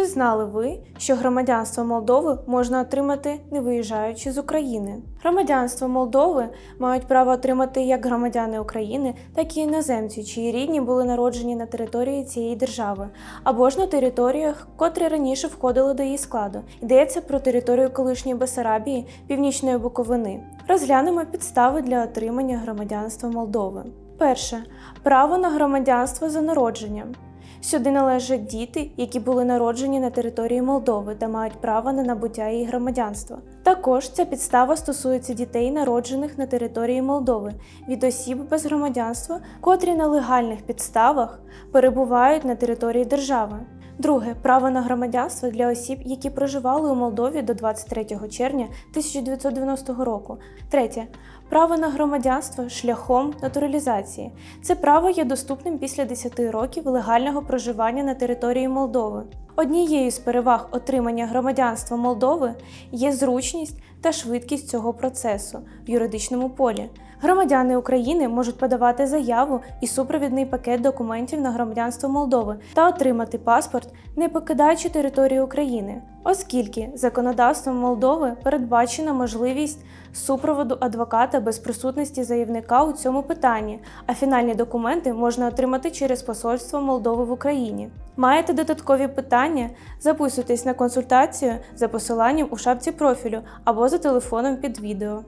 Чи знали ви, що громадянство Молдови можна отримати не виїжджаючи з України? Громадянство Молдови мають право отримати як громадяни України, так і іноземці, чиї рідні були народжені на території цієї держави, або ж на територіях, котрі раніше входили до її складу. Йдеться про територію колишньої Бесарабії, Північної Буковини. Розглянемо підстави для отримання громадянства Молдови. Перше право на громадянство за народженням. Сюди належать діти, які були народжені на території Молдови та мають право на набуття її громадянства. Також ця підстава стосується дітей, народжених на території Молдови, від осіб без громадянства, котрі на легальних підставах перебувають на території держави. Друге право на громадянство для осіб, які проживали у Молдові до 23 червня 1990 року. Третє право на громадянство шляхом натуралізації. Це право є доступним після 10 років легального проживання на території Молдови. Однією з переваг отримання громадянства Молдови є зручність та швидкість цього процесу в юридичному полі. Громадяни України можуть подавати заяву і супровідний пакет документів на громадянство Молдови та отримати паспорт, не покидаючи територію України, оскільки законодавством Молдови передбачена можливість супроводу адвоката без присутності заявника у цьому питанні, а фінальні документи можна отримати через посольство Молдови в Україні. Маєте додаткові питання? Записуйтесь на консультацію за посиланням у шапці профілю або за телефоном під відео.